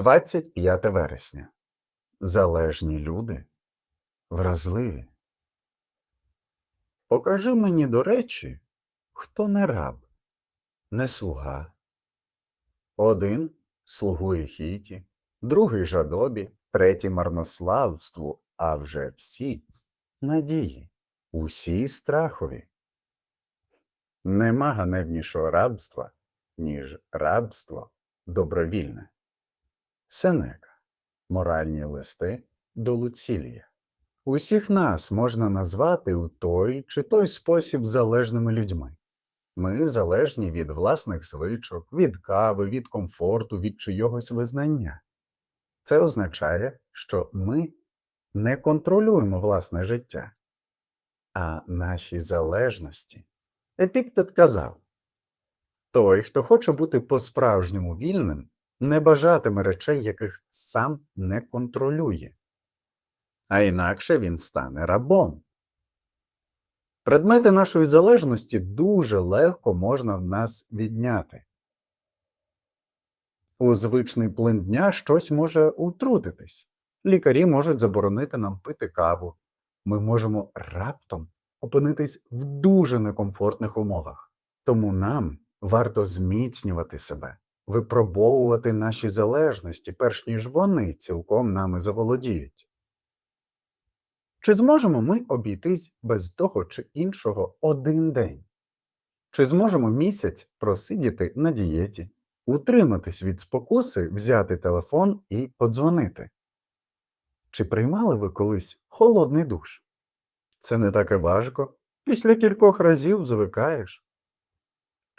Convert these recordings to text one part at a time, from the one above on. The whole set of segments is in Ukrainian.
25 вересня. Залежні люди вразливі. Покажи мені, до речі, хто не раб, не слуга. Один слугує хіті, другий жадобі, третій марнославству, а вже всі надії, усі страхові. Нема ганебнішого рабства, ніж рабство добровільне. Сенека. Моральні листи до Луцілія. Усіх нас можна назвати у той чи той спосіб залежними людьми. Ми залежні від власних звичок, від кави, від комфорту, від чийогось визнання. Це означає, що ми не контролюємо власне життя, а наші залежності. Епіктет казав той, хто хоче бути по-справжньому вільним, не бажатиме речей, яких сам не контролює, а інакше він стане рабом. Предмети нашої залежності дуже легко можна в нас відняти. У звичний плин дня щось може утрутитись. Лікарі можуть заборонити нам пити каву. Ми можемо раптом опинитись в дуже некомфортних умовах. Тому нам варто зміцнювати себе, випробовувати наші залежності, перш ніж вони цілком нами заволодіють. Чи зможемо ми обійтись без того чи іншого один день? Чи зможемо місяць просидіти на дієті, утриматись від спокуси, взяти телефон і подзвонити? Чи приймали ви колись холодний душ? Це не так і важко. Після кількох разів звикаєш.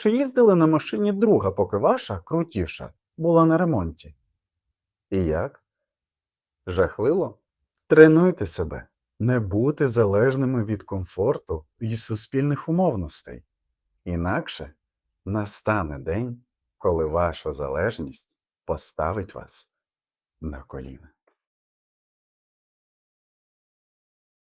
Чи їздили на машині друга, поки ваша крутіша була на ремонті? І як? Жахливо? Тренуйте себе, не бути залежними від комфорту і суспільних умовностей. Інакше настане день, коли ваша залежність поставить вас на коліна.